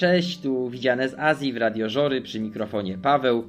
Cześć, tu widziane z Azji w Radiożory przy mikrofonie Paweł.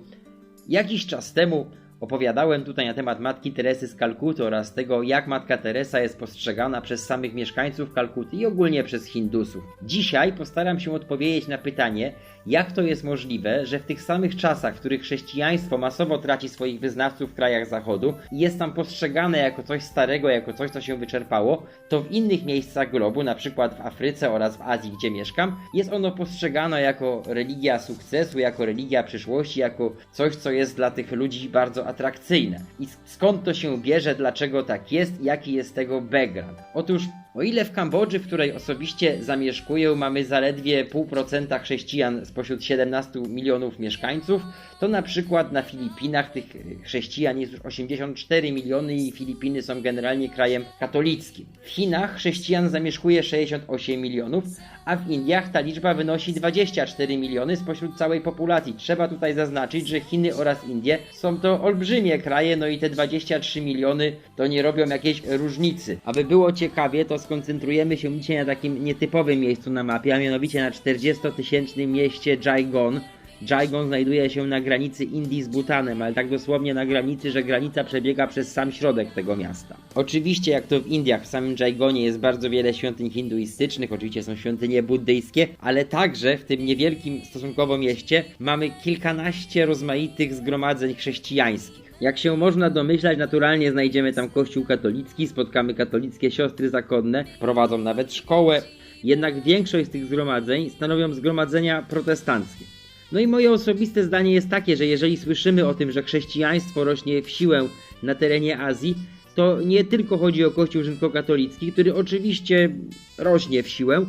Jakiś czas temu opowiadałem tutaj na temat Matki Teresy z Kalkuty oraz tego, jak Matka Teresa jest postrzegana przez samych mieszkańców Kalkuty i ogólnie przez Hindusów. Dzisiaj postaram się odpowiedzieć na pytanie, jak to jest możliwe, że w tych samych czasach, w których chrześcijaństwo masowo traci swoich wyznawców w krajach zachodu i jest tam postrzegane jako coś starego, jako coś, co się wyczerpało, to w innych miejscach globu, na przykład w Afryce oraz w Azji, gdzie mieszkam, jest ono postrzegane jako religia sukcesu, jako religia przyszłości, jako coś, co jest dla tych ludzi bardzo atrakcyjne. I skąd to się bierze, dlaczego tak jest, jaki jest tego background? Otóż o ile w Kambodży, w której osobiście zamieszkuję, mamy zaledwie 0,5% chrześcijan spośród 17 milionów mieszkańców, to na przykład na Filipinach tych chrześcijan jest już 84 miliony i Filipiny są generalnie krajem katolickim. W Chinach chrześcijan zamieszkuje 68 milionów, a w Indiach ta liczba wynosi 24 miliony spośród całej populacji. Trzeba tutaj zaznaczyć, że Chiny oraz Indie są to olbrzymie kraje, no i te 23 miliony to nie robią jakiejś różnicy. Aby było ciekawie, to skoncentrujemy się dzisiaj na takim nietypowym miejscu na mapie, a mianowicie na 40-tysięcznym mieście Jaigon. Jaigon znajduje się na granicy Indii z Bhutanem, ale tak dosłownie na granicy, że granica przebiega przez sam środek tego miasta. Oczywiście, jak to w Indiach, w samym Jaigonie jest bardzo wiele świątyń hinduistycznych, oczywiście są świątynie buddyjskie, ale także w tym niewielkim stosunkowo mieście mamy kilkanaście rozmaitych zgromadzeń chrześcijańskich. Jak się można domyślać, naturalnie znajdziemy tam kościół katolicki, spotkamy katolickie siostry zakonne, prowadzą nawet szkołę, jednak większość z tych zgromadzeń stanowią zgromadzenia protestanckie. No i moje osobiste zdanie jest takie, że jeżeli słyszymy o tym, że chrześcijaństwo rośnie w siłę na terenie Azji, to nie tylko chodzi o Kościół rzymskokatolicki, który oczywiście rośnie w siłę,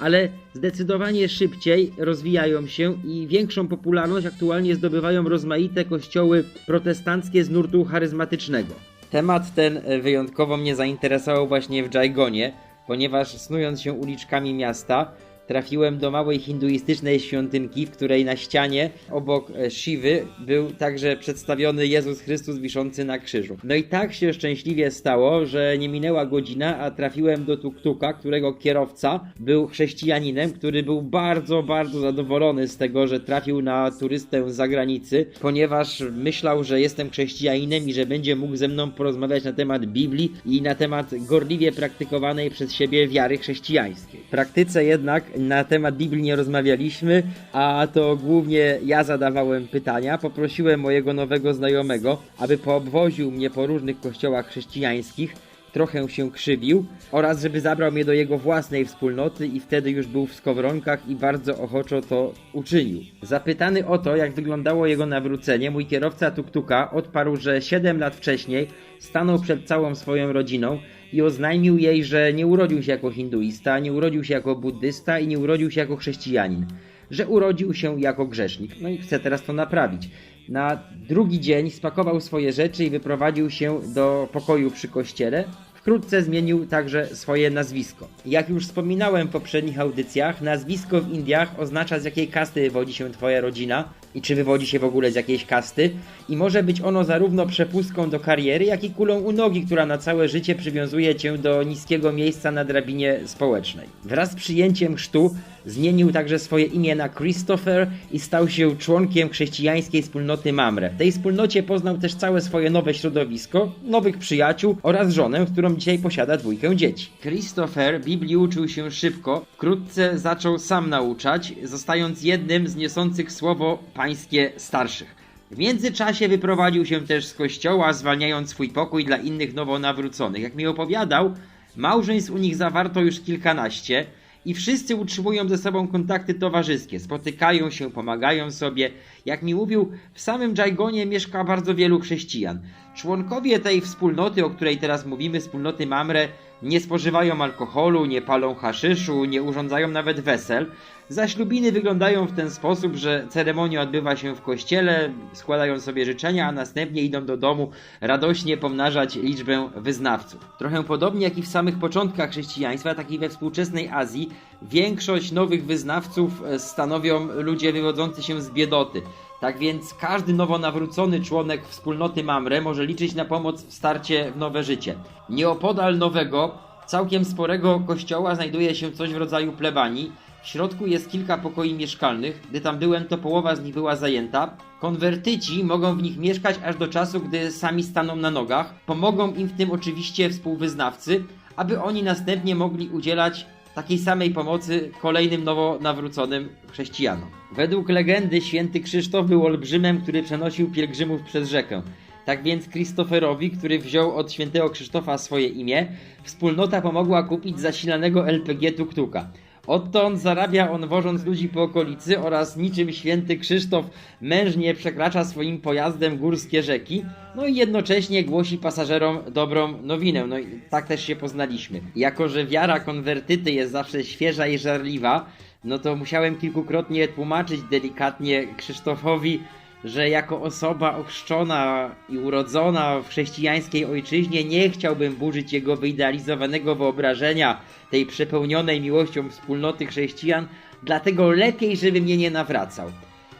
ale zdecydowanie szybciej rozwijają się i większą popularność aktualnie zdobywają rozmaite kościoły protestanckie z nurtu charyzmatycznego. Temat ten wyjątkowo mnie zainteresował właśnie w Jaigonie, ponieważ snując się uliczkami miasta, trafiłem do małej hinduistycznej świątynki, w której na ścianie obok e, Shiwy był także przedstawiony Jezus Chrystus wiszący na krzyżu. No i tak się szczęśliwie stało, że nie minęła godzina, a trafiłem do tuktuka, którego kierowca był chrześcijaninem, który był bardzo, bardzo zadowolony z tego, że trafił na turystę z zagranicy, ponieważ myślał, że jestem chrześcijaninem i że będzie mógł ze mną porozmawiać na temat Biblii i na temat gorliwie praktykowanej przez siebie wiary chrześcijańskiej. W praktyce jednak na temat Biblii nie rozmawialiśmy, a to głównie ja zadawałem pytania. Poprosiłem mojego nowego znajomego, aby poobwoził mnie po różnych kościołach chrześcijańskich, trochę się krzywił oraz żeby zabrał mnie do jego własnej wspólnoty i wtedy już był w skowronkach i bardzo ochoczo to uczynił. Zapytany o to, jak wyglądało jego nawrócenie, mój kierowca tuktuka odparł, że 7 lat wcześniej stanął przed całą swoją rodziną i oznajmił jej, że nie urodził się jako hinduista, nie urodził się jako buddysta i nie urodził się jako chrześcijanin, że urodził się jako grzesznik. No i chce teraz to naprawić. Na drugi dzień spakował swoje rzeczy i wyprowadził się do pokoju przy kościele. Wkrótce zmienił także swoje nazwisko. Jak już wspominałem w poprzednich audycjach, nazwisko w Indiach oznacza z jakiej kasty wywodzi się twoja rodzina i czy wywodzi się w ogóle z jakiejś kasty i może być ono zarówno przepustką do kariery, jak i kulą u nogi, która na całe życie przywiązuje cię do niskiego miejsca na drabinie społecznej. Wraz z przyjęciem chrztu zmienił także swoje imię na Christopher i stał się członkiem chrześcijańskiej wspólnoty Mamre. W tej wspólnocie poznał też całe swoje nowe środowisko, nowych przyjaciół oraz żonę, którą dzisiaj posiada dwójkę dzieci. Christopher Biblii uczył się szybko, wkrótce zaczął sam nauczać, zostając jednym z niosących słowo pańskie starszych. W międzyczasie wyprowadził się też z kościoła, zwalniając swój pokój dla innych nowonawróconych. Jak mi opowiadał, małżeństw u nich zawarto już kilkanaście i wszyscy utrzymują ze sobą kontakty towarzyskie, spotykają się, pomagają sobie. Jak mi mówił, w samym Dżajgonie mieszka bardzo wielu chrześcijan. Członkowie tej wspólnoty, o której teraz mówimy, wspólnoty Mamre, nie spożywają alkoholu, nie palą haszyszu, nie urządzają nawet wesel. Zaślubiny wyglądają w ten sposób, że ceremonia odbywa się w kościele, składają sobie życzenia, a następnie idą do domu radośnie pomnażać liczbę wyznawców. Trochę podobnie jak i w samych początkach chrześcijaństwa, tak i we współczesnej Azji, większość nowych wyznawców e, stanowią ludzie wywodzący się z biedoty. Tak więc każdy nowo nawrócony członek wspólnoty Mamre może liczyć na pomoc w starcie w nowe życie. Nieopodal nowego, całkiem sporego kościoła znajduje się coś w rodzaju plebanii. W środku jest kilka pokoi mieszkalnych. Gdy tam byłem, to połowa z nich była zajęta. Konwertyci mogą w nich mieszkać aż do czasu, gdy sami staną na nogach. Pomogą im w tym oczywiście współwyznawcy, aby oni następnie mogli udzielać takiej samej pomocy kolejnym nowo nawróconym chrześcijanom. Według legendy święty Krzysztof był olbrzymem, który przenosił pielgrzymów przez rzekę. Tak więc Christopherowi, który wziął od świętego Krzysztofa swoje imię, wspólnota pomogła kupić zasilanego LPG Tuktuka. Odtąd zarabia on wożąc ludzi po okolicy oraz niczym święty Krzysztof mężnie przekracza swoim pojazdem górskie rzeki, no i jednocześnie głosi pasażerom dobrą nowinę. No i tak też się poznaliśmy. Jako, że wiara konwertyty jest zawsze świeża i żarliwa, no to musiałem kilkukrotnie tłumaczyć delikatnie Krzysztofowi, że jako osoba ochrzczona i urodzona w chrześcijańskiej ojczyźnie nie chciałbym burzyć jego wyidealizowanego wyobrażenia tej przepełnionej miłością wspólnoty chrześcijan, dlatego lepiej, żeby mnie nie nawracał.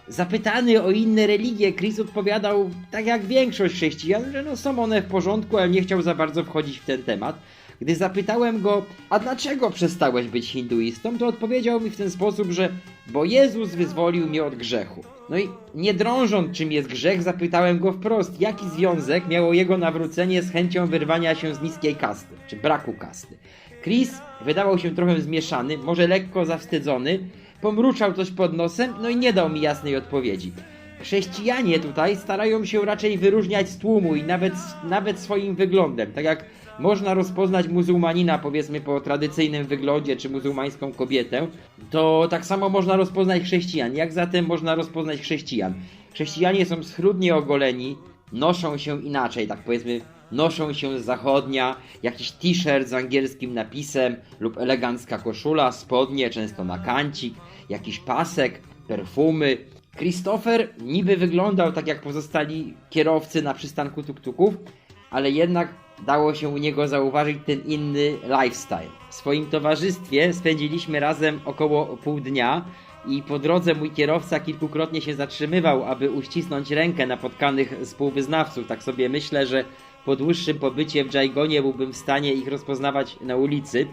Zapytany o inne religie, Chris odpowiadał, tak jak większość chrześcijan, że no są one w porządku, ale nie chciał za bardzo wchodzić w ten temat. Gdy zapytałem go, a dlaczego przestałeś być hinduistą, to odpowiedział mi w ten sposób, że bo Jezus wyzwolił mnie od grzechu. No i nie drążąc czym jest grzech, zapytałem go wprost, jaki związek miało jego nawrócenie z chęcią wyrwania się z niskiej kasty, czy braku kasty. Chris wydawał się trochę zmieszany, może lekko zawstydzony, pomruczał coś pod nosem, no i nie dał mi jasnej odpowiedzi. Chrześcijanie tutaj starają się raczej wyróżniać z tłumu i nawet, nawet swoim wyglądem, tak jak można rozpoznać muzułmanina powiedzmy po tradycyjnym wyglądzie, czy muzułmańską kobietę, to tak samo można rozpoznać chrześcijan. Jak zatem można rozpoznać chrześcijan? Chrześcijanie są schludnie ogoleni, noszą się inaczej, tak powiedzmy noszą się z zachodnia, jakiś t-shirt z angielskim napisem lub elegancka koszula, spodnie, często na kancik, jakiś pasek, perfumy. Christopher niby wyglądał tak jak pozostali kierowcy na przystanku tuktuków, ale jednak dało się u niego zauważyć ten inny lifestyle. W swoim towarzystwie spędziliśmy razem około pół dnia i po drodze mój kierowca kilkukrotnie się zatrzymywał, aby uścisnąć rękę napotkanych współwyznawców. Tak sobie myślę, że po dłuższym pobycie w Dżajgonie byłbym w stanie ich rozpoznawać na ulicy.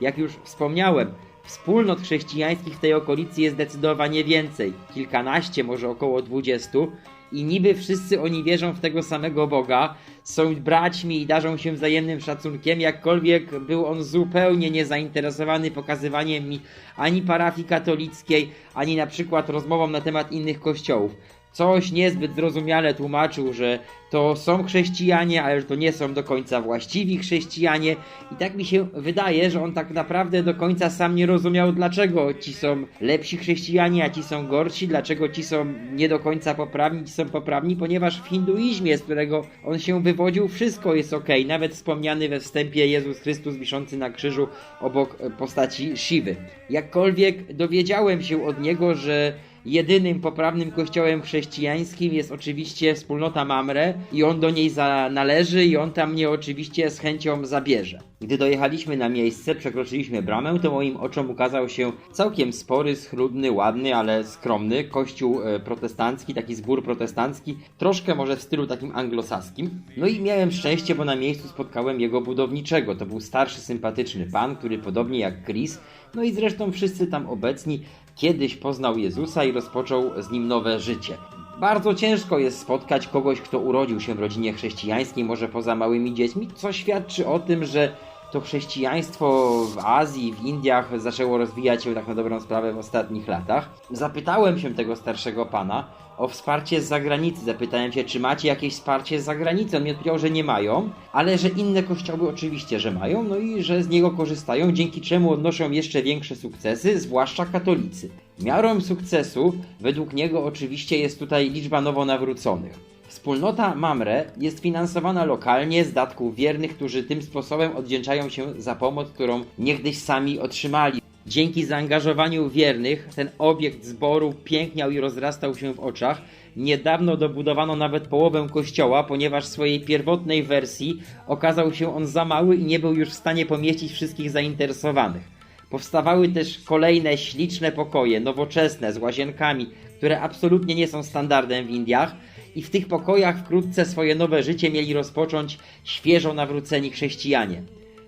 Jak już wspomniałem, wspólnot chrześcijańskich w tej okolicy jest zdecydowanie więcej. Kilkanaście, może około dwudziestu i niby wszyscy oni wierzą w tego samego Boga, są braćmi i darzą się wzajemnym szacunkiem, jakkolwiek był on zupełnie niezainteresowany pokazywaniem mi ani parafii katolickiej, ani na przykład rozmową na temat innych kościołów. Coś niezbyt zrozumiale tłumaczył, że to są chrześcijanie, ale że to nie są do końca właściwi chrześcijanie. I tak mi się wydaje, że on tak naprawdę do końca sam nie rozumiał, dlaczego ci są lepsi chrześcijanie, a ci są gorsi, dlaczego ci są nie do końca poprawni, ci są poprawni, ponieważ w hinduizmie, z którego on się wywodził, wszystko jest ok. Nawet wspomniany we wstępie Jezus Chrystus wiszący na krzyżu obok postaci Siwy. Jakkolwiek dowiedziałem się od niego, że Jedynym poprawnym kościołem chrześcijańskim jest oczywiście wspólnota Mamre i on do niej należy i on tam mnie oczywiście z chęcią zabierze. Gdy dojechaliśmy na miejsce, przekroczyliśmy bramę, to moim oczom ukazał się całkiem spory, schludny, ładny, ale skromny kościół e, protestancki, taki zbór protestancki, troszkę może w stylu takim anglosaskim. No i miałem szczęście, bo na miejscu spotkałem jego budowniczego. To był starszy, sympatyczny pan, który podobnie jak Chris, no i zresztą wszyscy tam obecni, kiedyś poznał Jezusa i rozpoczął z nim nowe życie. Bardzo ciężko jest spotkać kogoś, kto urodził się w rodzinie chrześcijańskiej, może poza małymi dziećmi, co świadczy o tym, że to chrześcijaństwo w Azji, w Indiach zaczęło rozwijać się tak na dobrą sprawę w ostatnich latach. Zapytałem się tego starszego pana o wsparcie z zagranicy. Zapytałem się, czy macie jakieś wsparcie z zagranicy. On mi odpowiedział, że nie mają, ale że inne kościoły oczywiście, że mają, no i że z niego korzystają, dzięki czemu odnoszą jeszcze większe sukcesy, zwłaszcza katolicy. Miarą sukcesu według niego oczywiście jest tutaj liczba nowonawróconych. Wspólnota Mamre jest finansowana lokalnie z datków wiernych, którzy tym sposobem odwdzięczają się za pomoc, którą niegdyś sami otrzymali. Dzięki zaangażowaniu wiernych ten obiekt zboru piękniał i rozrastał się w oczach. Niedawno dobudowano nawet połowę kościoła, ponieważ w swojej pierwotnej wersji okazał się on za mały i nie był już w stanie pomieścić wszystkich zainteresowanych. Powstawały też kolejne śliczne pokoje, nowoczesne, z łazienkami, które absolutnie nie są standardem w Indiach i w tych pokojach wkrótce swoje nowe życie mieli rozpocząć świeżo nawróceni chrześcijanie.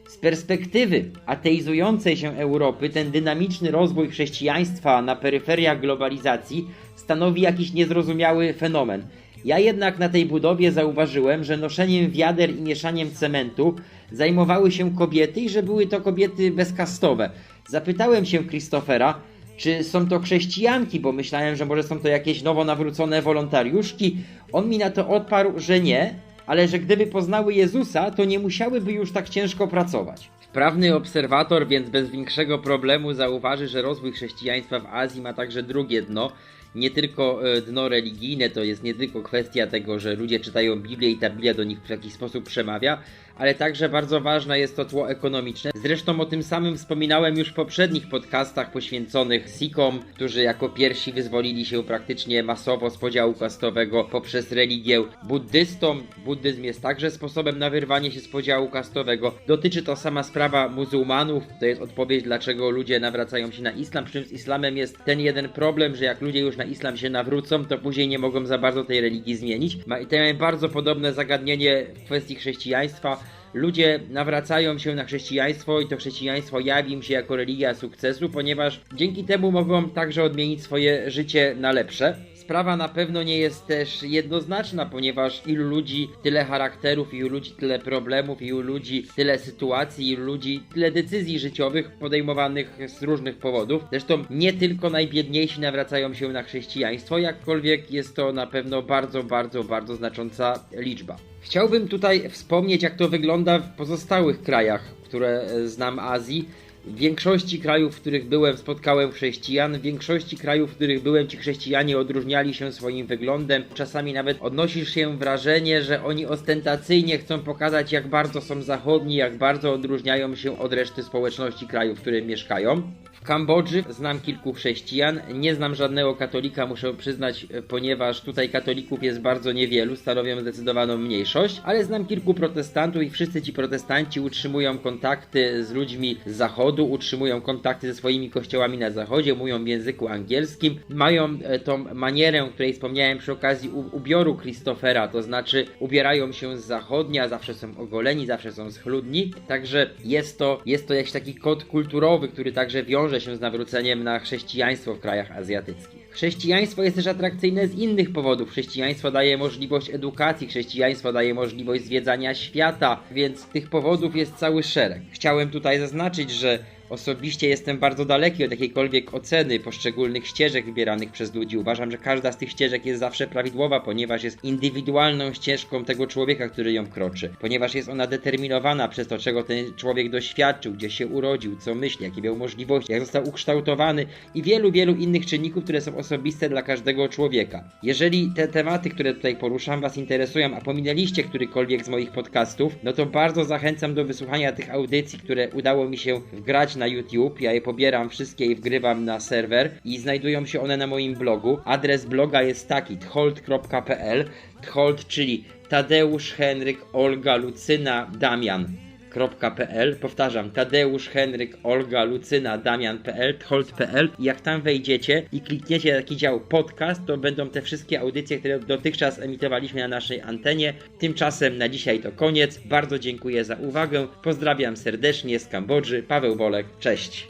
Z perspektywy ateizującej się Europy ten dynamiczny rozwój chrześcijaństwa na peryferiach globalizacji stanowi jakiś niezrozumiały fenomen. Ja jednak na tej budowie zauważyłem, że noszeniem wiader i mieszaniem cementu zajmowały się kobiety i że były to kobiety bezkastowe. Zapytałem się Christophera, czy są to chrześcijanki, bo myślałem, że może są to jakieś nowo nawrócone wolontariuszki. On mi na to odparł, że nie, ale że gdyby poznały Jezusa, to nie musiałyby już tak ciężko pracować. Wprawny obserwator więc bez większego problemu zauważy, że rozwój chrześcijaństwa w Azji ma także drugie dno. Nie tylko e, dno religijne, to jest nie tylko kwestia tego, że ludzie czytają Biblię i ta Biblia do nich w jakiś sposób przemawia, ale także bardzo ważne jest to tło ekonomiczne. Zresztą o tym samym wspominałem już w poprzednich podcastach poświęconych Sikhom, którzy jako pierwsi wyzwolili się praktycznie masowo z podziału kastowego poprzez religię buddystom. Buddyzm jest także sposobem na wyrwanie się z podziału kastowego. Dotyczy to sama sprawa muzułmanów, to jest odpowiedź dlaczego ludzie nawracają się na islam, przy czym z islamem jest ten jeden problem, że jak ludzie już na islam się nawrócą, to później nie mogą za bardzo tej religii zmienić. I to mamy bardzo podobne zagadnienie w kwestii chrześcijaństwa ludzie nawracają się na chrześcijaństwo i to chrześcijaństwo jawi im się jako religia sukcesu, ponieważ dzięki temu mogą także odmienić swoje życie na lepsze. Sprawa na pewno nie jest też jednoznaczna, ponieważ ilu ludzi, tyle charakterów, ilu ludzi, tyle problemów, ilu ludzi, tyle sytuacji, ilu ludzi, tyle decyzji życiowych podejmowanych z różnych powodów. Zresztą nie tylko najbiedniejsi nawracają się na chrześcijaństwo, jakkolwiek jest to na pewno bardzo, bardzo, bardzo znacząca liczba. Chciałbym tutaj wspomnieć, jak to wygląda w pozostałych krajach, które znam Azji. W większości krajów, w których byłem, spotkałem chrześcijan. W większości krajów, w których byłem, ci chrześcijanie odróżniali się swoim wyglądem. Czasami nawet odnosisz się wrażenie, że oni ostentacyjnie chcą pokazać, jak bardzo są zachodni, jak bardzo odróżniają się od reszty społeczności krajów, w których mieszkają. W Kambodży znam kilku chrześcijan, nie znam żadnego katolika, muszę przyznać, ponieważ tutaj katolików jest bardzo niewielu, stanowią zdecydowaną mniejszość, ale znam kilku protestantów i wszyscy ci protestanci utrzymują kontakty z ludźmi z zachodu, utrzymują kontakty ze swoimi kościołami na zachodzie, mówią w języku angielskim, mają e, tą manierę, o której wspomniałem przy okazji ubioru Christophera, to znaczy ubierają się z zachodnia, zawsze są ogoleni, zawsze są schludni, także jest to, jest to jakiś taki kod kulturowy, który także wiąże się z nawróceniem na chrześcijaństwo w krajach azjatyckich. Chrześcijaństwo jest też atrakcyjne z innych powodów. Chrześcijaństwo daje możliwość edukacji, chrześcijaństwo daje możliwość zwiedzania świata, więc tych powodów jest cały szereg. Chciałem tutaj zaznaczyć, że Osobiście jestem bardzo daleki od jakiejkolwiek oceny poszczególnych ścieżek wybieranych przez ludzi. Uważam, że każda z tych ścieżek jest zawsze prawidłowa, ponieważ jest indywidualną ścieżką tego człowieka, który ją kroczy. Ponieważ jest ona determinowana przez to, czego ten człowiek doświadczył, gdzie się urodził, co myśli, jakie miał możliwości, jak został ukształtowany i wielu, wielu innych czynników, które są osobiste dla każdego człowieka. Jeżeli te tematy, które tutaj poruszam, Was interesują, a pominęliście którykolwiek z moich podcastów, no to bardzo zachęcam do wysłuchania tych audycji, które udało mi się wgrać na YouTube. Ja je pobieram wszystkie i wgrywam na serwer i znajdują się one na moim blogu. Adres bloga jest taki thold.pl Thold, czyli Tadeusz, Henryk, Olga, Lucyna, Damian thold.pl Powtarzam, Tadeusz, Henryk, Olga, Lucyna, Damian.pl, thold.pl i jak tam wejdziecie i klikniecie taki dział podcast, to będą te wszystkie audycje, które dotychczas emitowaliśmy na naszej antenie. Tymczasem na dzisiaj to koniec. Bardzo dziękuję za uwagę. Pozdrawiam serdecznie z Kambodży. Paweł Bolek, cześć.